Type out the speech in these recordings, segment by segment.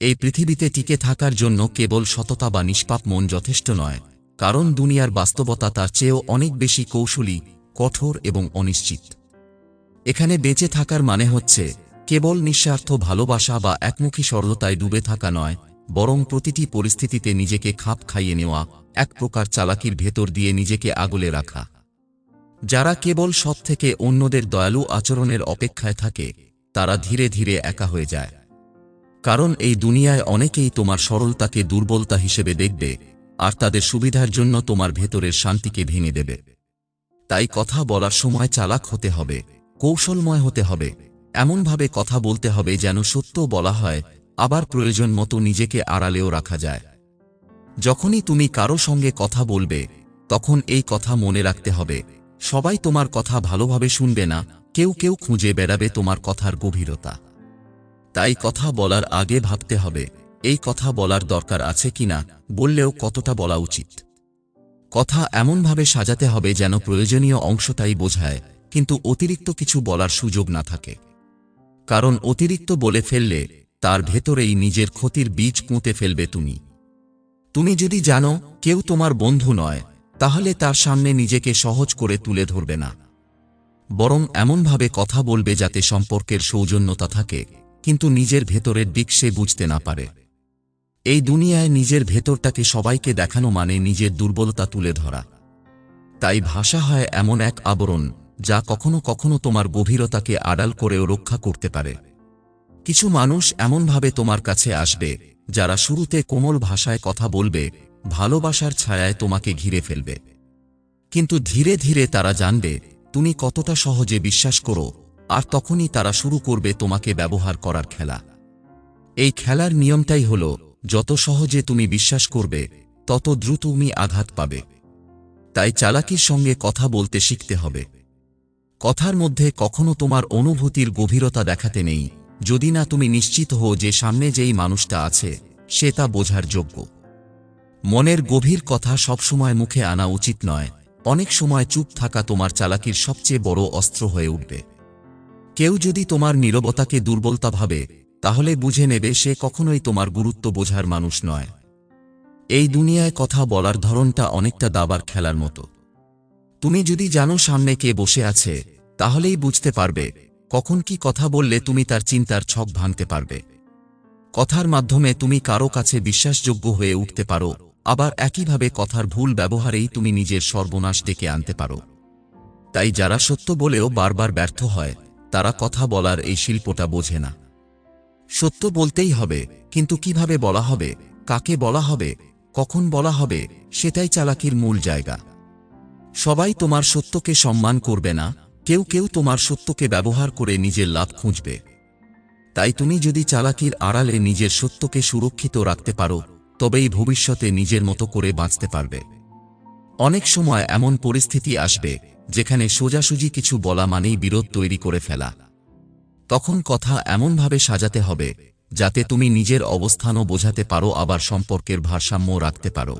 এই পৃথিবীতে টিকে থাকার জন্য কেবল সততা বা নিষ্পাপ মন যথেষ্ট নয়, কারণ দুনিয়ার বাস্তবতা তার চেয়েও অনেক বেশি কৌশলী, কঠোর এবং অনিশ্চিত। এখানে বেঁচে থাকার মানে হচ্ছে, কেবল নিঃস্বার্থ ভালোবাসা বা একমুখী সরলতায় ডুবে থাকা নয়, বরং প্রতিটি পরিস্থিতিতে নিজেকে খাপ খাইয়ে নেওয়া, এক প্রকার চালাকির ভেতর দিয়ে নিজেকে আগলে রাখা। যারা কেবল সৎ থেকে অন্যদের দয়ালু আচরণের অপেক্ষায় থাকে, তারা ধীরে ধীরে একা হয়ে যায়। কারণ এই দুনিয়ায় অনেকেই তোমার সরলতাকে দুর্বলতা হিসেবে দেখবে, আর তাদের সুবিধার জন্য তোমার ভেতরের শান্তিকে ভেঙে দেবে। তাই কথা বলার সময় চালাক হতে হবে, কৌশলময় হতে হবে, এমনভাবে কথা বলতে হবে যেন সত্য বলা হয়, আবার প্রয়োজন মতো নিজেকে আড়ালেও রাখা যায়। যখনই তুমি কারও সঙ্গে কথা বলবে, তখন এই কথা মনে রাখতে হবে, সবাই তোমার কথা ভালোভাবে শুনবে না, কেউ কেউ খুঁজে বেড়াবে তোমার কথার গভীরতা। তাই কথা বলার আগে ভাবতে হবে, এই কথা বলার দরকার আছে কিনা বললেও কতটা বলা উচিত। কথা এমনভাবে সাজাতে হবে যেন প্রয়োজনীয় অংশটাই বোঝায়, কিন্তু অতিরিক্ত কিছু বলার সুযোগ না থাকে। কারণ অতিরিক্ত বলে ফেললে, তার ভেতরেই নিজের ক্ষতির বীজ পুঁতে ফেলবে তুমি। তুমি যদি জানো, কেউ তোমার বন্ধু নয়, তাহলে তার সামনে নিজেকে সহজ করে তুলে ধরবে না। বরং এমনভাবে কথা বলবে যাতে সম্পর্কের সৌজন্যতা থাকে। কিন্তু নিজের ভেতরের দিক সে বুঝতে না পারে। এই দুনিয়ায় নিজের ভেতরটাকে সবাইকে দেখানো মানে নিজের দুর্বলতা তুলে ধরা। তাই ভাষা হয় এমন এক আবরণ, যা কখনো কখনো তোমার গভীরতাকে আড়াল করেও রক্ষা করতে পারে। কিছু মানুষ এমনভাবে তোমার কাছে আসবে, যারা শুরুতে কোমল ভাষায় কথা বলবে, ভালোবাসার ছায়ায় তোমাকে ঘিরে ফেলবে। কিন্তু ধীরে ধীরে তারা জানবে, তুমি কতটা সহজে বিশ্বাস করো আর তখনই তারা শুরু করবে তোমাকে ব্যবহার করার খেলা। এই খেলার নিয়মটাই হল, যত সহজে তুমি বিশ্বাস করবে, তত দ্রুত তুমি আঘাত পাবে। তাই চালাকির সঙ্গে কথা বলতে শিখতে হবে। কথার মধ্যে কখনো তোমার অনুভূতির গভীরতা দেখাতে নেই, যদি না তুমি নিশ্চিত হো যে সামনে যেই মানুষটা আছে, সে তা বোঝার যোগ্য। মনের গভীর কথা সবসময় মুখে আনা উচিত নয়, অনেক সময় চুপ থাকা তোমার চালাকির সবচেয়ে বড় অস্ত্র হয়ে উঠবে। কেউ যদি তোমার নীরবতাকে দুর্বলতা ভাবে, তাহলে বুঝে নেবে সে কখনোই তোমার গুরুত্ব বোঝার মানুষ নয়। এই দুনিয়ায় কথা বলার ধরনটা অনেকটা দাবার খেলার মতো। তুমি যদি জানো সামনে কে বসে আছে, তাহলেই বুঝতে পারবে, কখন কি কথা বললে তুমি তার চিন্তার ছক ভাঙতে পারবে। কথার মাধ্যমে তুমি কারও কাছে বিশ্বাসযোগ্য হয়ে উঠতে পারো, আবার একইভাবে কথার ভুল ব্যবহারেই তুমি নিজের সর্বনাশ ডেকে আনতে পারো। তাই যারা সত্য বলেও বারবার ব্যর্থ হয় তারা কথা বলার এই শিল্পটা বোঝে না। সত্য বলতেই হবে, কিন্তু কীভাবে বলা হবে, কাকে বলা হবে, কখন বলা হবে, সেটাই চালাকির মূল জায়গা। সবাই তোমার সত্যকে সম্মান করবে না, কেউ কেউ তোমার সত্যকে ব্যবহার করে নিজের লাভ খুঁজবে। তাই তুমি যদি চালাকির আড়ালে নিজের সত্যকে সুরক্ষিত রাখতে পারো, তবেই ভবিষ্যতে নিজের মতো করে বাঁচতে পারবে। অনেক সময় এমন পরিস্থিতি আসবে যেখানে সোজাসুজি কিছু বলা মানেই বিরোধ তৈরি করে ফেলা। তখন কথা এমনভাবে সাজাতে হবে, যাতে তুমি নিজের অবস্থানও বোঝাতে পারো, আবার সম্পর্কের ভারসাম্য রাখতে পারো।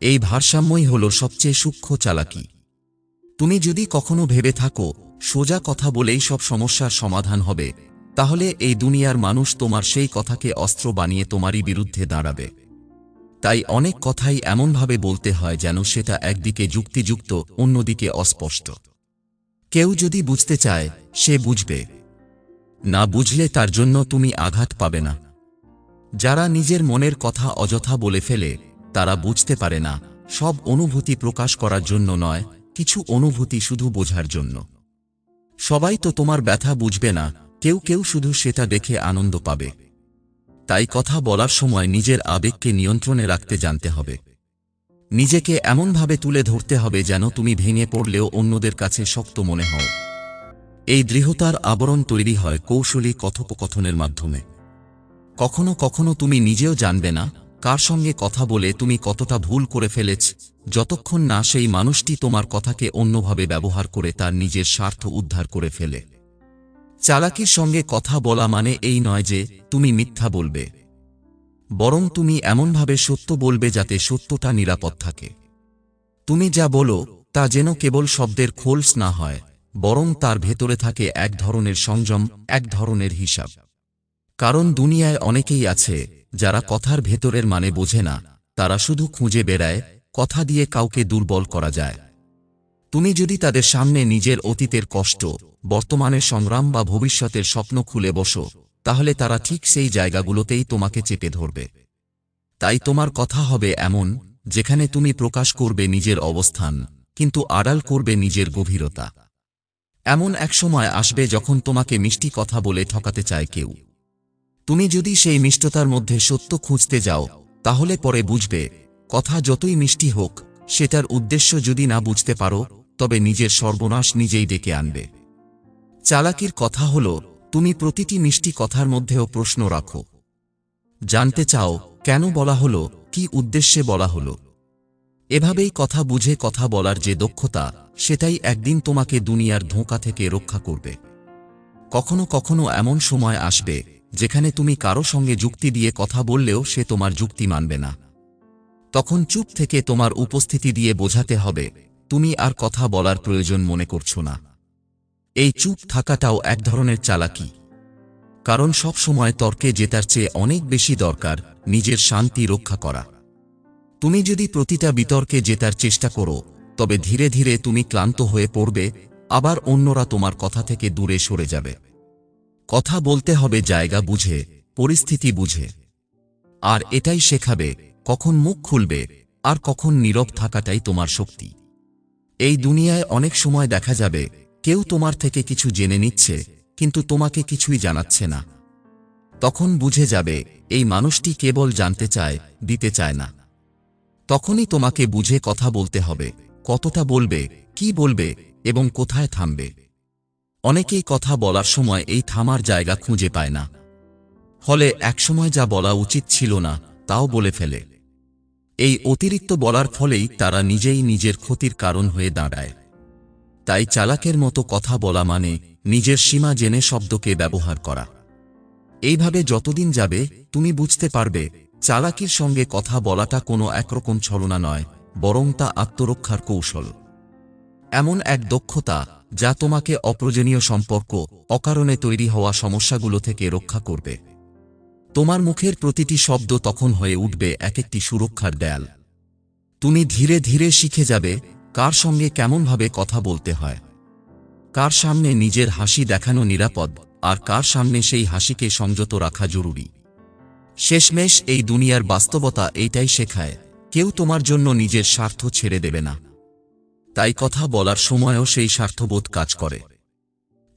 এই ভারসাম্যই হল সবচেয়ে সূক্ষ্ম চালাকি। তুমি যদি কখনো ভেবে থাকো, সোজা কথা বলেই সব সমস্যার সমাধান হবে, তাহলে এই দুনিয়ার মানুষ তোমার সেই কথাকে অস্ত্র বানিয়ে তোমারই বিরুদ্ধে দাঁড়াবে। তাই অনেক কথাই এমনভাবে বলতে হয় যেন সেটা একদিকে যুক্তিযুক্ত, অন্যদিকে অস্পষ্ট। কেউ যদি বুঝতে চায়, সে বুঝবে। না বুঝলে তার জন্য তুমি আঘাত পাবে না। যারা নিজের মনের কথা অযথা বলে ফেলে, তারা বুঝতে পারে না, সব অনুভূতি প্রকাশ করার জন্য নয়, কিছু অনুভূতি শুধু বোঝার জন্য। সবাই তো তোমার ব্যথা বুঝবে না, কেউ কেউ শুধু সেটা দেখে আনন্দ পাবে। তাই কথা বলার সময় নিজের আবেগকে নিয়ন্ত্রণে রাখতে জানতে হবে। নিজেকে এমনভাবে তুলে ধরতে হবে যেন তুমি ভেঙে পড়লেও অন্যদের কাছে শক্ত মনে হও। এই দৃঢ়তার আবরণ তৈরি হয় কৌশলী কথোপকথনের মাধ্যমে। কখনো কখনো তুমি নিজেও জানবে না কার সঙ্গে কথা বলে তুমি কতটা ভুল করে ফেলেছ, যতক্ষণ না সেই মানুষটি তোমার কথাকে অন্যভাবে ব্যবহার করে তার নিজের স্বার্থ উদ্ধার করে ফেলে। চালাকির সঙ্গে কথা বলা মানে এই নয় যে তুমি মিথ্যা বলবে। বরং তুমি এমনভাবে সত্য বলবে যাতে সত্যটা নিরাপদ থাকে। তুমি যা বলো, তা যেন কেবল শব্দের খোলস না হয়, বরং তার ভেতরে থাকে এক ধরনের সংযম, এক ধরনের হিসাব। কারণ দুনিয়ায় অনেকেই আছে, যারা কথার ভেতরের মানে বোঝে না, তারা শুধু খুঁজে বেড়ায়, কথা দিয়ে কাউকে দুর্বল করা যায়। তুমি যদি তাদের সামনে নিজের অতীতের কষ্ট, বর্তমানের সংগ্রাম বা ভবিষ্যতের স্বপ্ন খুলে বসো, তাহলে তারা ঠিক সেই জায়গাগুলোতেই তোমাকে চেপে ধরবে। তাই তোমার কথা হবে এমন, যেখানে তুমি প্রকাশ করবে নিজের অবস্থান, কিন্তু আড়াল করবে নিজের গভীরতা। এমন এক সময় আসবে যখন তোমাকে মিষ্টি কথা বলে ঠকাতে চায় কেউ। তুমি যদি সেই মিষ্টতার মধ্যে সত্য খুঁজতে যাও, তাহলে পরে বুঝবে, কথা যতই মিষ্টি হোক, সেটার উদ্দেশ্য যদি না বুঝতে পারো তবে নিজের সর্বনাশ নিজেই ডেকে আনবে। চালাকির কথা হল, তুমি প্রতিটি মিষ্টি কথার মধ্যেও প্রশ্ন রাখো। জানতে চাও, কেন বলা হলো, কি উদ্দেশ্যে বলা হলো? এভাবেই কথা বুঝে কথা বলার যে দক্ষতা, সেটাই একদিন তোমাকে দুনিয়ার ধোঁকা থেকে রক্ষা করবে। কখনো কখনো এমন সময় আসবে, যেখানে তুমি কারও সঙ্গে যুক্তি দিয়ে কথা বললেও সে তোমার যুক্তি মানবে না। তখন চুপ থেকে তোমার উপস্থিতি দিয়ে বোঝাতে হবে তুমি আর কথা বলার প্রয়োজন মনে করছ না। এই চুপ থাকাটাও এক ধরনের চালাকি। কারণ সব সময় তর্কে জেতার চেয়ে অনেক বেশি দরকার নিজের শান্তি রক্ষা করা। তুমি যদি প্রতিটা বিতর্কে জেতার চেষ্টা করো, তবে ধীরে ধীরে তুমি ক্লান্ত হয়ে পড়বে, আবার অন্যরা তোমার কথা থেকে দূরে সরে যাবে। কথা বলতে হবে, জায়গা বুঝে, পরিস্থিতি বুঝে। আর এটাই শেখাবে, কখন মুখ খুলবে, আর কখন নীরব থাকাটাই তোমার শক্তি। এই দুনিয়ায় অনেক সময় দেখা যাবে, কেউ তোমার থেকে কিছু জেনে নিচ্ছে, কিন্তু তোমাকে কিছুই জানাচ্ছে না। তখন বুঝে যাবে, এই মানুষটি কেবল জানতে চায়, দিতে চায় না। তখনই তোমাকে বুঝে কথা বলতে হবে, কতটা বলবে, কি বলবে, এবং কোথায় থামবে। অনেকেই কথা বলার সময় এই থামার জায়গা খুঁজে পায় না। ফলে একসময় যা বলা উচিত ছিল না, তাও বলে ফেলে। এই অতিরিক্ত বলার ফলেই তারা নিজেই নিজের ক্ষতির কারণ হয়ে দাঁড়ায়। তাই চালাকের মতো কথা বলা মানে নিজের সীমা জেনে শব্দকে ব্যবহার করা। এইভাবে যতদিন যাবে, তুমি বুঝতে পারবে, চালাকির সঙ্গে কথা বলাটা কোনো একরকম ছলনা নয়, বরং তা আত্মরক্ষার কৌশল। এমন এক দক্ষতা, যা তোমাকে অপ্রয়োজনীয় সম্পর্ক, অকারণে তৈরি হওয়া সমস্যাগুলো থেকে রক্ষা করবে। তোমার মুখের প্রতিটি শব্দ তখন হয়ে উঠবে এক একটি সুরক্ষার দেয়াল। তুমি ধীরে ধীরে শিখে যাবে কার সঙ্গে কেমনভাবে কথা বলতে হয়। কার সামনে নিজের হাসি দেখানো নিরাপদ আর কার সামনে সেই হাসিকে সংযত রাখা জরুরি। শেষমেশ এই দুনিয়ার বাস্তবতা এইটাই শেখায়, কেউ তোমার জন্য নিজের স্বার্থ ছেড়ে দেবে না। তাই কথা বলার সময়ও সেই স্বার্থবোধ কাজ করে।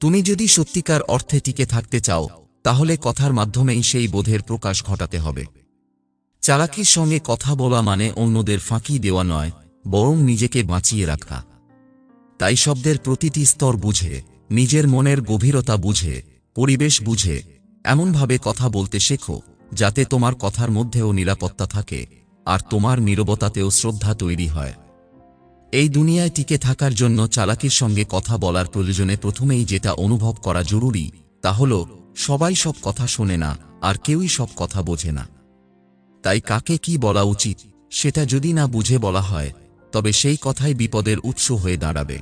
তুমি যদি সত্যিকার অর্থে টিকে থাকতে চাও তাহলে কথার মাধ্যমেই সেই বোধের প্রকাশ ঘটাতে হবে। চালাকির সঙ্গে কথা বলা মানে অন্যদের ফাঁকি দেওয়া নয়, বরং নিজেকে বাঁচিয়ে রাখা। তাই শব্দের প্রতিটি স্তর বুঝে, নিজের মনের গভীরতা বুঝে, পরিবেশ বুঝে, এমনভাবে কথা বলতে শেখো, যাতে তোমার কথার মধ্যেও নিরাপত্তা থাকে, আর তোমার নীরবতাতেও শ্রদ্ধা তৈরি হয়। এই দুনিয়ায় টিকে থাকার জন্য চালাকির সঙ্গে কথা বলার প্রয়োজনে প্রথমেই যেটা অনুভব করা জরুরি, তা হল সবাই সব কথা শোনে না, আর কেউই সব কথা বোঝে না। তাই কাকে কি বলা উচিত, সেটা যদি না বুঝে বলা হয়, তবে সেই কথাই বিপদের উৎস হয়ে দাঁড়াবে।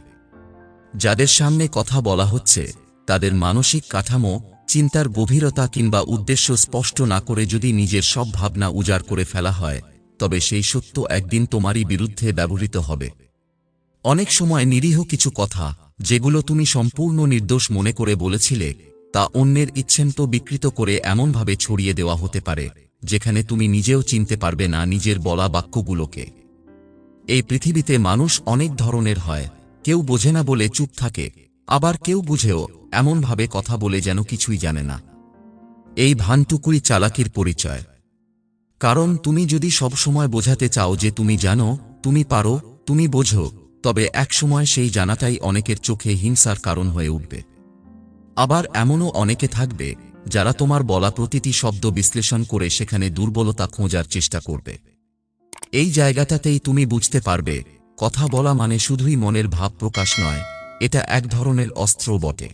যাদের সামনে কথা বলা হচ্ছে, তাদের মানসিক কাঠামো, চিন্তার গভীরতা কিংবা উদ্দেশ্য স্পষ্ট না করে যদি নিজের সব ভাবনা উজাড় করে ফেলা হয়, তবে সেই সত্য একদিন তোমারই বিরুদ্ধে ব্যবহৃত হবে। অনেক সময় নিরীহ কিছু কথা, যেগুলো তুমি সম্পূর্ণ নির্দোষ মনে করে বলেছিলে তা অন্যের ইচ্ছেন্ত বিকৃত করে এমনভাবে ছড়িয়ে দেওয়া হতে পারে, যেখানে তুমি নিজেও চিনতে পারবে না নিজের বলা বাক্যগুলোকে। এই পৃথিবীতে মানুষ অনেক ধরনের হয়, কেউ বোঝে না বলে চুপ থাকে, আবার কেউ বুঝেও এমনভাবে কথা বলে যেন কিছুই জানে না। এই ভানটুকুই চালাকির পরিচয়। কারণ তুমি যদি সবসময় বোঝাতে চাও যে তুমি জানো, তুমি পারো, তুমি বোঝো, তবে একসময় সেই জানাটাই অনেকের চোখে হিংসার কারণ হয়ে উঠবে। আবার এমনও অনেকে থাকবে, যারা তোমার বলা প্রতিটি শব্দ বিশ্লেষণ করে সেখানে দুর্বলতা খোঁজার চেষ্টা করবে। এই জায়গাটাতেই তুমি বুঝতে পারবে, কথা বলা মানে শুধুই মনের ভাব প্রকাশ নয়, এটা এক ধরনের অস্ত্র বটে।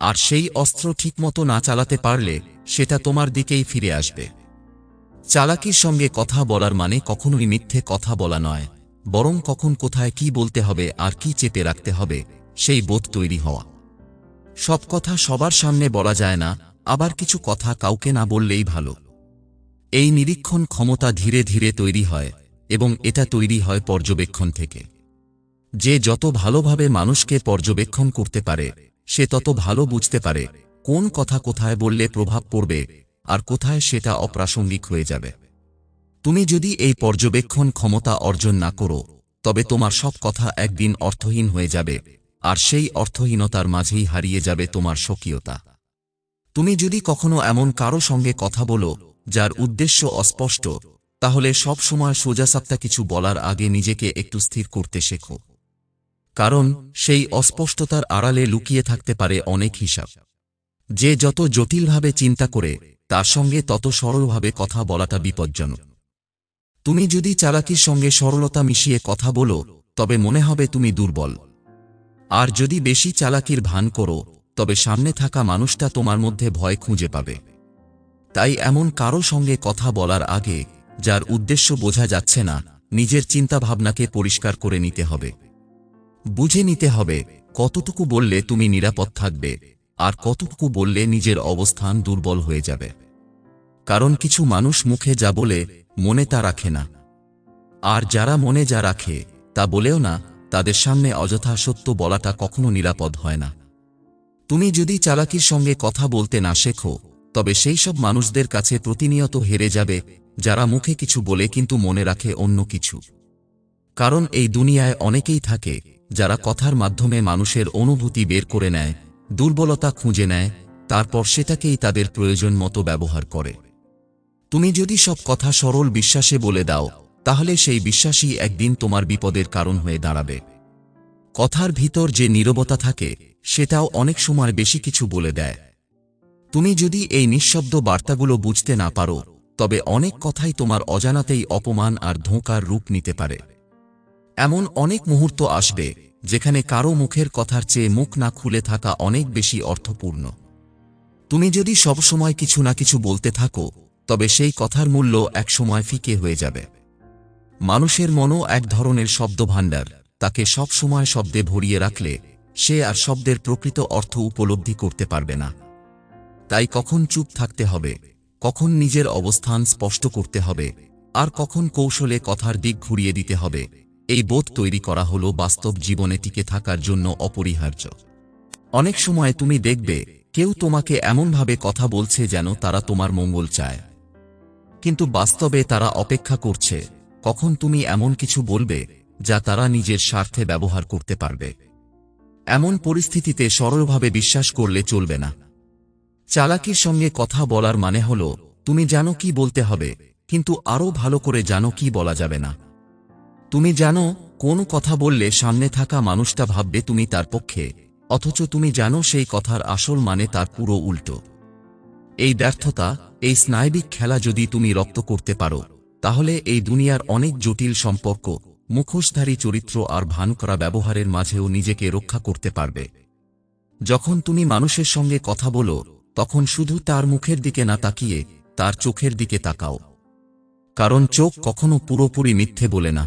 আর সেই অস্ত্র ঠিকমতো না চালাতে পারলে, সেটা তোমার দিকেই ফিরে আসবে। চালাকির সঙ্গে কথা বলার মানে কখনোই মিথ্যে কথা বলা নয়, বরং কখন কোথায় কি বলতে হবে আর কি চেপে রাখতে হবে, সেই বোধ তৈরি হওয়া। সব কথা সবার সামনে বলা যায় না, আবার কিছু কথা কাউকে না বললেই ভালো। এই নিরীক্ষণ ক্ষমতা ধীরে ধীরে তৈরি হয়, এবং এটা তৈরি হয় পর্যবেক্ষণ থেকে। যে যত ভালোভাবে মানুষকে পর্যবেক্ষণ করতে পারে, সে তত ভালো বুঝতে পারে কোন কথা কোথায় বললে প্রভাব পড়বে আর কোথায় সেটা অপ্রাসঙ্গিক হয়ে যাবে। তুমি যদি এই পর্যবেক্ষণ ক্ষমতা অর্জন না করো, তবে তোমার সব কথা একদিন অর্থহীন হয়ে যাবে আর সেই অর্থহীনতার মাঝেই হারিয়ে যাবে তোমার স্বকীয়তা। তুমি যদি কখনো এমন কারও সঙ্গে কথা বলো, যার উদ্দেশ্য অস্পষ্ট, তাহলে সব সময় সোজাসাপ্তা কিছু বলার আগে নিজেকে একটু স্থির করতে শেখো। কারণ সেই অস্পষ্টতার আড়ালে লুকিয়ে থাকতে পারে অনেক হিসাব। যে যত জটিলভাবে চিন্তা করে, তার সঙ্গে তত সরলভাবে কথা বলাটা বিপজ্জনক। তুমি যদি চালাকির সঙ্গে সরলতা মিশিয়ে কথা বলো, তবে মনে হবে তুমি দুর্বল। আর যদি বেশি চালাকির ভান করো, তবে সামনে থাকা মানুষটা তোমার মধ্যে ভয় খুঁজে পাবে। তাই এমন কারও সঙ্গে কথা বলার আগে, যার উদ্দেশ্য বোঝা যাচ্ছে না, নিজের চিন্তাভাবনাকে পরিষ্কার করে নিতে হবে। বুঝে নিতে হবে, কতটুকু বললে তুমি নিরাপদ থাকবে, আর কতটুকু বললে নিজের অবস্থান দুর্বল হয়ে যাবে। কারণ কিছু মানুষ মুখে যা বলে, মনে তা রাখে না। আর যারা মনে যা রাখে, তা বলেও না তাদের সামনে অযথা সত্য বলাটা কখনো নিরাপদ হয় না। তুমি যদি চালাকির সঙ্গে কথা বলতে না শেখো, তবে সেই সব মানুষদের কাছে প্রতিনিয়ত হেরে যাবে, যারা মুখে কিছু বলে কিন্তু মনে রাখে অন্য কিছু। কারণ এই দুনিয়ায় অনেকেই থাকে, যারা কথার মাধ্যমে মানুষের অনুভূতি বের করে নেয়, দুর্বলতা খুঁজে নেয়, তারপর সেটাকেই তাদের প্রয়োজন মতো ব্যবহার করে। তুমি যদি সব কথা সরল বিশ্বাসে বলে দাও তাহলে সেই বিশ্বাসই একদিন তোমার বিপদের কারণ হয়ে দাঁড়াবে। কথার ভিতর যে নীরবতা থাকে, সেটাও অনেক সময় বেশি কিছু বলে দেয়। তুমি যদি এই নিঃশব্দ বার্তাগুলো বুঝতে না পারো, তবে অনেক কথাই তোমার অজানাতেই অপমান আর ধোঁকার রূপ নিতে পারে। এমন অনেক মুহূর্ত আসবে, যেখানে কারও মুখের কথার চেয়ে মুখ না খুলে থাকা অনেক বেশি অর্থপূর্ণ। তুমি যদি সবসময় কিছু না কিছু বলতে থাকো, তবে সেই কথার মূল্য একসময় ফিকে হয়ে যাবে। মানুষের মনও এক ধরনের শব্দভাণ্ডার। তাকে সব সময় শব্দে ভরিয়ে রাখলে, সে আর শব্দের প্রকৃত অর্থ উপলব্ধি করতে পারবে না। তাই কখন চুপ থাকতে হবে, কখন নিজের অবস্থান স্পষ্ট করতে হবে, আর কখন কৌশলে কথার দিক ঘুরিয়ে দিতে হবে, এই বোধ তৈরি করা হল বাস্তব জীবনে টিকে থাকার জন্য অপরিহার্য। অনেক সময় তুমি দেখবে, কেউ তোমাকে এমনভাবে কথা বলছে যেন তারা তোমার মঙ্গল চায়। কিন্তু বাস্তবে তারা অপেক্ষা করছে কখন তুমি এমন কিছু বলবে, যা তারা নিজের স্বার্থে ব্যবহার করতে পারবে? এমন পরিস্থিতিতে সরলভাবে বিশ্বাস করলে চলবে না। চালাকির সঙ্গে কথা বলার মানে হল, তুমি জানো কি বলতে হবে, কিন্তু আরও ভালো করে জানো কি বলা যাবে না। তুমি জানো, কোন কথা বললে সামনে থাকা মানুষটা ভাববে তুমি তার পক্ষে, অথচ তুমি জানো সেই কথার আসল মানে তার পুরো উল্টো। এই ব্যর্থতা, এই স্নায়বিক খেলা যদি তুমি রক্ত করতে পারো তাহলে এই দুনিয়ার অনেক জটিল সম্পর্ক, মুখোশধারী চরিত্র আর ভান করা ব্যবহারের মাঝেও নিজেকে রক্ষা করতে পারবে। যখন তুমি মানুষের সঙ্গে কথা বলো, তখন শুধু তার মুখের দিকে না তাকিয়ে তার চোখের দিকে তাকাও। কারণ চোখ কখনো পুরোপুরি মিথ্যে বলে না।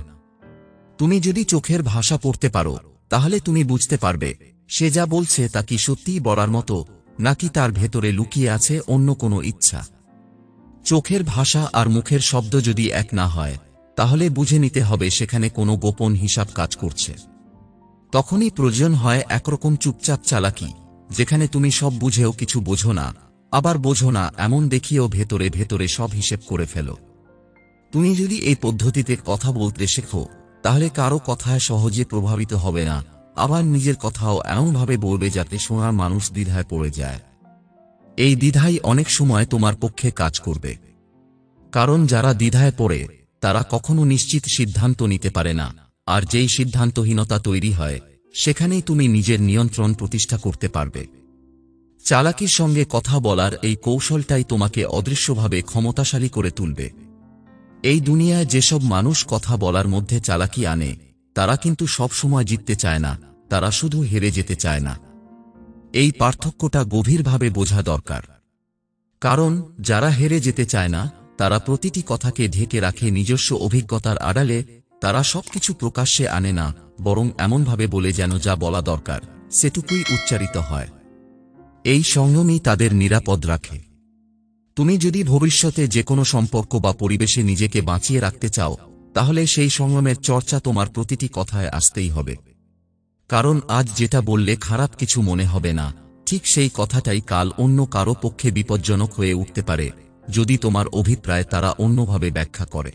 তুমি যদি চোখের ভাষা পড়তে পারো, তাহলে তুমি বুঝতে পারবে, সে যা বলছে তা কি সত্যিই বলার মতো, নাকি তার ভেতরে লুকিয়ে আছে অন্য কোনো ইচ্ছা। চোখের ভাষা আর মুখের শব্দ যদি এক না হয়, তাহলে বুঝে নিতে হবে সেখানে কোনো গোপন হিসাব কাজ করছে। তখনই প্রয়োজন হয় একরকম চুপচাপ চালাকি, যেখানে তুমি সব বুঝেও কিছু বোঝো না, আবার বোঝো না, এমন দেখিয়েও ভেতরে ভেতরে সব হিসেব করে ফেলো। তুমি যদি এই পদ্ধতিতে কথা বলতে শেখো, তাহলে কারও কথায় সহজে প্রভাবিত হবে না, আবার নিজের কথাও এমনভাবে বলবে যাতে শোনার মানুষ দ্বিধায় পড়ে যায়। এই দ্বিধাই অনেক সময় তোমার পক্ষে কাজ করবে। কারণ যারা দ্বিধায় পড়ে, তারা কখনো নিশ্চিত সিদ্ধান্ত নিতে পারে না। আর যেই সিদ্ধান্তহীনতা তৈরি হয়, সেখানেই তুমি নিজের নিয়ন্ত্রণ প্রতিষ্ঠা করতে পারবে। চালাকির সঙ্গে কথা বলার এই কৌশলটাই তোমাকে অদৃশ্যভাবে ক্ষমতাশালী করে তুলবে। এই দুনিয়ায় যেসব মানুষ কথা বলার মধ্যে চালাকি আনে, তারা কিন্তু সব সময় জিততে চায় না, তারা শুধু হেরে যেতে চায় না। এই পার্থক্যটা গভীরভাবে বোঝা দরকার। কারণ, যারা হেরে যেতে চায় না, তারা প্রতিটি কথাকে ঢেকে রাখে নিজস্ব অভিজ্ঞতার আড়ালে, তারা সবকিছু প্রকাশ্যে আনে না, বরং এমনভাবে বলে যেন যা বলা দরকার, সেটুকুই উচ্চারিত হয়। এই সংযমই তাদের নিরাপদ রাখে। তুমি যদি ভবিষ্যতে যে কোনো সম্পর্ক বা পরিবেশে নিজেকে বাঁচিয়ে রাখতে চাও, তাহলে সেই সংযমের চর্চা তোমার প্রতিটি কথায় আসতেই হবে। কারণ আজ যেটা বললে খারাপ কিছু মনে হবে না, ঠিক সেই কথাটাই কাল অন্য কারও পক্ষে বিপজ্জনক হয়ে উঠতে পারে, যদি তোমার অভিপ্রায় তারা অন্যভাবে ব্যাখ্যা করে।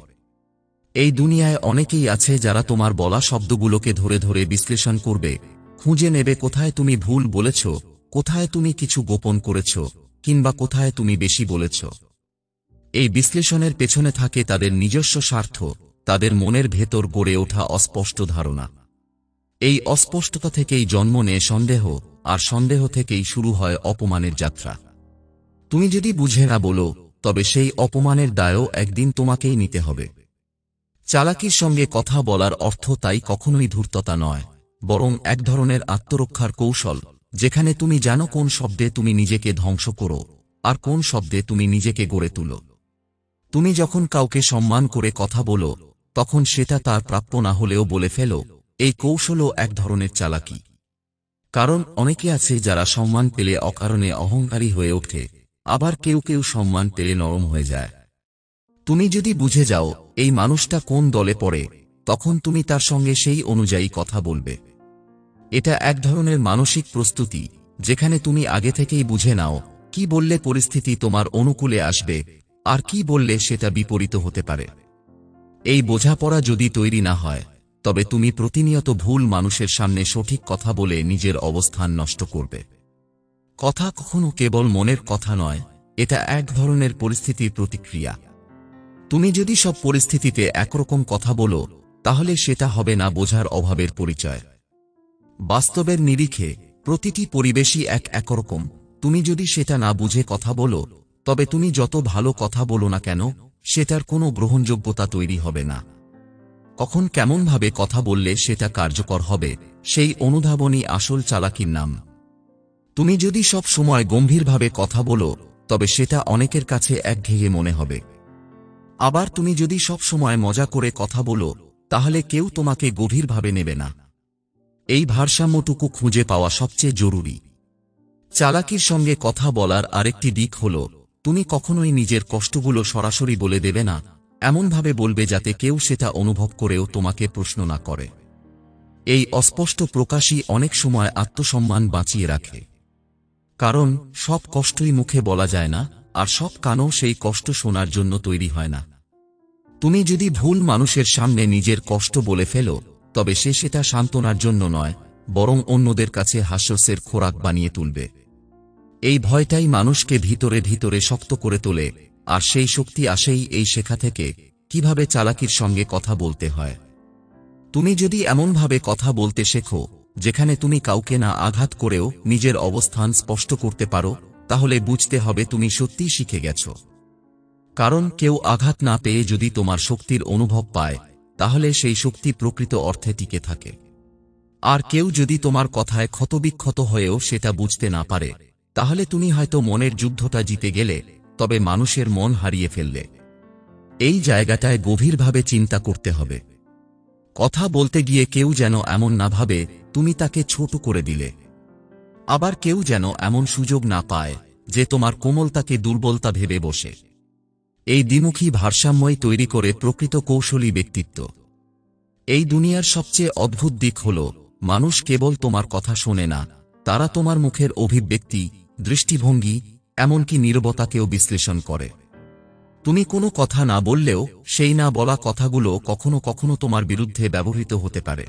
এই দুনিয়ায় অনেকেই আছে যারা তোমার বলা শব্দগুলোকে ধরে ধরে বিশ্লেষণ করবে, খুঁজে নেবে কোথায় তুমি ভুল বলেছ, কোথায় তুমি কিছু গোপন করেছ, কিংবা কোথায় তুমি বেশি বলেছ। এই বিশ্লেষণের পেছনে থাকে তাদের নিজস্ব স্বার্থ, তাদের মনের ভেতর গড়ে ওঠা অস্পষ্ট ধারণা। এই অস্পষ্টতা থেকেই জন্ম নেয় সন্দেহ, আর সন্দেহ থেকেই শুরু হয় অপমানের যাত্রা। তুমি যদি বুঝে না বলো, তবে সেই অপমানের দায়ও একদিন তোমাকেই নিতে হবে। চালাকির সঙ্গে কথা বলার অর্থ তাই কখনোই ধূর্ততা নয়, বরং এক ধরনের আত্মরক্ষার কৌশল, যেখানে তুমি জানো কোন শব্দে তুমি নিজেকে ধ্বংস করো, আর কোন শব্দে তুমি নিজেকে গড়ে তুলো। তুমি যখন কাউকে সম্মান করে কথা বলো, তখন সেটা তার প্রাপ্য না হলেও বলে ফেলো এই কৌশলও এক ধরনের চালাকি। কারণ অনেকে আছে যারা সম্মান পেলে অকারণে অহংকারী হয়ে ওঠে, আবার কেউ কেউ সম্মান পেলে নরম হয়ে যায়। তুমি যদি বুঝে যাও এই মানুষটা কোন দলে পড়ে, তখন তুমি তার সঙ্গে সেই অনুযায়ী কথা বলবে। এটা এক ধরনের মানসিক প্রস্তুতি, যেখানে তুমি আগে থেকেই বুঝে নাও কি বললে পরিস্থিতি তোমার অনুকূলে আসবে, আর কি বললে সেটা বিপরীত হতে পারে। এই বোঝাপড়া যদি তৈরি না হয় তবে তুমি প্রতিনিয়ত ভুল মানুষের সামনে সঠিক কথা বলে নিজের অবস্থান নষ্ট করবে। কথা কখনো কেবল মনের কথা নয়, এটা এক ধরনের পরিস্থিতির প্রতিক্রিয়া। তুমি যদি সব পরিস্থিতিতে একরকম কথা বলো, তাহলে সেটা হবে না বোঝার অভাবের পরিচয়। বাস্তবের নিরিখে প্রতিটি পরিবেশই এক একরকম। তুমি যদি সেটা না বুঝে কথা বলো, তবে তুমি যত ভালো কথা বলো না কেন, সেটার কোনো গ্রহণযোগ্যতা তৈরি হবে না। কখন কেমনভাবে কথা বললে সেটা কার্যকর হবে, সেই অনুধাবনই আসল চালাকির নাম। তুমি যদি সব সময় গম্ভীরভাবে কথা বলো, তবে সেটা অনেকের কাছে একঘেয়ে মনে হবে। আবার তুমি যদি সব সময় মজা করে কথা বলো, তাহলে কেউ তোমাকে গভীরভাবে নেবে না। এই ভারসাম্যটুকু খুঁজে পাওয়া সবচেয়ে জরুরি। চালাকির সঙ্গে কথা বলার আরেকটি দিক হল, তুমি কখনোই নিজের কষ্টগুলো সরাসরি বলে দেবে না এমনভাবে বলবে যাতে কেউ সেটা অনুভব করেও তোমাকে প্রশ্ন না করে। এই অস্পষ্ট প্রকাশই অনেক সময় আত্মসম্মান বাঁচিয়ে রাখে। কারণ, সব কষ্টই মুখে বলা যায় না, আর সব কানও সেই কষ্ট শোনার জন্য তৈরি হয় না। তুমি যদি ভুল মানুষের সামনে নিজের কষ্ট বলে ফেলো, তবে সে সেটা সান্ত্বনার জন্য নয়, বরং অন্যদের কাছে হাস্যস্যের খোরাক বানিয়ে তুলবে। এই ভয়টাই মানুষকে ভিতরে ভিতরে শক্ত করে তোলে আর সেই শক্তি আসেই এই শেখা থেকে কীভাবে চালাকির সঙ্গে কথা বলতে হয়। তুমি যদি এমনভাবে কথা বলতে শেখো, যেখানে তুমি কাউকে না আঘাত করেও নিজের অবস্থান স্পষ্ট করতে পারো, তাহলে বুঝতে হবে তুমি সত্যিই শিখে গেছ। কারণ কেউ আঘাত না পেয়ে যদি তোমার শক্তির অনুভব পায়, তাহলে সেই শক্তি প্রকৃত অর্থে টিকে থাকে। আর কেউ যদি তোমার কথায় ক্ষতবিক্ষত হয়েও সেটা বুঝতে না পারে, তাহলে তুমি হয়তো মনের যুদ্ধটা জিতে গেলে তবে মানুষের মন হারিয়ে ফেললে। এই জায়গাটায় গভীরভাবে চিন্তা করতে হবে। কথা বলতে গিয়ে কেউ যেন এমন না ভাবে, তুমি তাকে ছোট করে দিলে। আবার কেউ যেন এমন সুযোগ না পায়, যে তোমার কোমলতাকে দুর্বলতা ভেবে বসে। এই দ্বিমুখী ভারসাম্যই তৈরি করে প্রকৃত কৌশলী ব্যক্তিত্ব। এই দুনিয়ার সবচেয়ে অদ্ভুত দিক হল, মানুষ কেবল তোমার কথা শোনে না, তারা তোমার মুখের অভিব্যক্তি, দৃষ্টিভঙ্গি এমনকি নীরবতাকেও বিশ্লেষণ করে। তুমি কোনো কথা না বললেও সেই না বলা কথাগুলো কখনো কখনো তোমার বিরুদ্ধে ব্যবহৃত হতে পারে।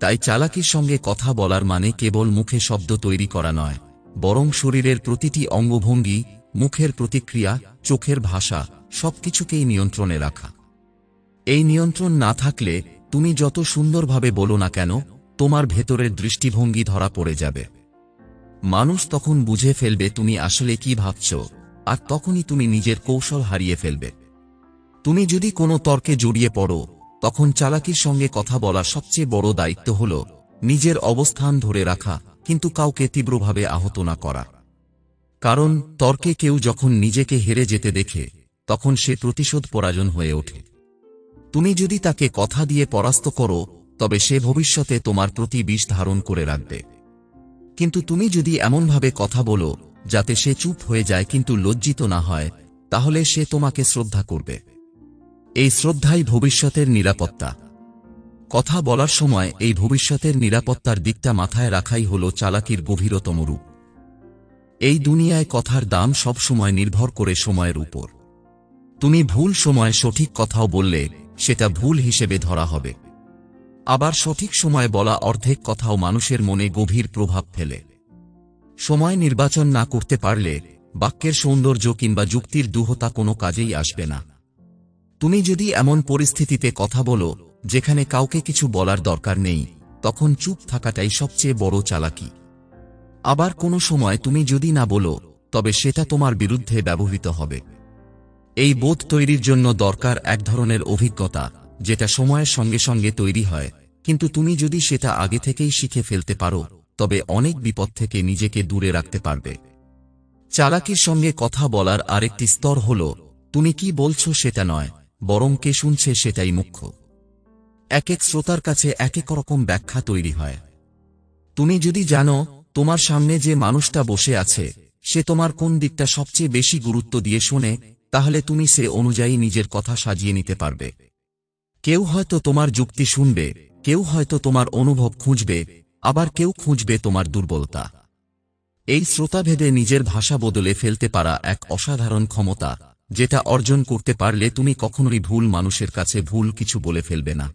তাই চালাকির সঙ্গে কথা বলার মানে কেবল মুখে শব্দ তৈরি করা নয়, বরং শরীরের প্রতিটি অঙ্গভঙ্গি, মুখের প্রতিক্রিয়া, চোখের ভাষা, সবকিছুকেই নিয়ন্ত্রণে রাখা। এই নিয়ন্ত্রণ না থাকলে তুমি যত সুন্দরভাবে বলো না কেন, তোমার ভেতরের দৃষ্টিভঙ্গি ধরা পড়ে যাবে। মানুষ তখন বুঝে ফেলবে তুমি আসলে কি ভাবছ, আর তখনই তুমি নিজের কৌশল হারিয়ে ফেলবে। তুমি যদি কোনো তর্কে জড়িয়ে পড়ো, তখন চালাকির সঙ্গে কথা বলা সবচেয়ে বড় দায়িত্ব হল নিজের অবস্থান ধরে রাখা, কিন্তু কাউকে তীব্রভাবে আহত না করা। কারণ তর্কে কেউ যখন নিজেকে হেরে যেতে দেখে, তখন সে প্রতিশোধ পরাজন হয়ে ওঠে। তুমি যদি তাকে কথা দিয়ে পরাস্ত করো, তবে সে ভবিষ্যতে তোমার প্রতি বিষ ধারণ করে রাখবে। কিন্তু তুমি যদি এমনভাবে কথা বলো, যাতে সে চুপ হয়ে যায় কিন্তু লজ্জিত না হয়, তাহলে সে তোমাকে শ্রদ্ধা করবে। এই শ্রদ্ধাই ভবিষ্যতের নিরাপত্তা। কথা বলার সময় এই ভবিষ্যতের নিরাপত্তার দিকটা মাথায় রাখাই হল চালাকির গভীরতম রূপ। এই দুনিয়ায় কথার দাম সব সময় নির্ভর করে সময়ের উপর। তুমি ভুল সময় সঠিক কথাও বললে, সেটা ভুল হিসেবে ধরা হবে। আবার সঠিক সময় বলা অর্ধেক কথাও মানুষের মনে গভীর প্রভাব ফেলে। সময় নির্বাচন না করতে পারলে বাক্যের সৌন্দর্য কিংবা যুক্তির দুহতা কোনো কাজেই আসবে না। তুমি যদি এমন পরিস্থিতিতে কথা বলো, যেখানে কাউকে কিছু বলার দরকার নেই, তখন চুপ থাকাটাই সবচেয়ে বড় চালাকি। আবার কোনো সময় তুমি যদি না বলো, তবে সেটা তোমার বিরুদ্ধে ব্যবহৃত হবে। এই বোধ তৈরির জন্য দরকার এক ধরনের অভিজ্ঞতা যেটা সময়ের সঙ্গে সঙ্গে তৈরি হয়। কিন্তু তুমি যদি সেটা আগে থেকেই শিখে ফেলতে পারো, তবে অনেক বিপদ থেকে নিজেকে দূরে রাখতে পারবে। চালাকির সঙ্গে কথা বলার আরেকটি স্তর হল, তুমি কি বলছো সেটা নয়, বরং কে শুনছে সেটাই মুখ্য। এক এক শ্রোতার কাছে এক এক রকম ব্যাখ্যা তৈরি হয়। তুমি যদি জানো, তোমার সামনে যে মানুষটা বসে আছে, সে তোমার কোন দিকটা সবচেয়ে বেশি গুরুত্ব দিয়ে শোনে, তাহলে তুমি সে অনুযায়ী নিজের কথা সাজিয়ে নিতে পারবে। কেউ হয়তো তোমার যুক্তি শুনবে, কেউ হয়তো তোমার অনুভব খুঁজবে, আবার কেউ খুঁজবে তোমার দুর্বলতা। এই শ্রোতাভেদে নিজের ভাষা বদলে ফেলতে পারা এক অসাধারণ ক্ষমতা, যেটা অর্জন করতে পারলে তুমি কখনোই ভুল মানুষের কাছে ভুল কিছু বলে ফেলবে না।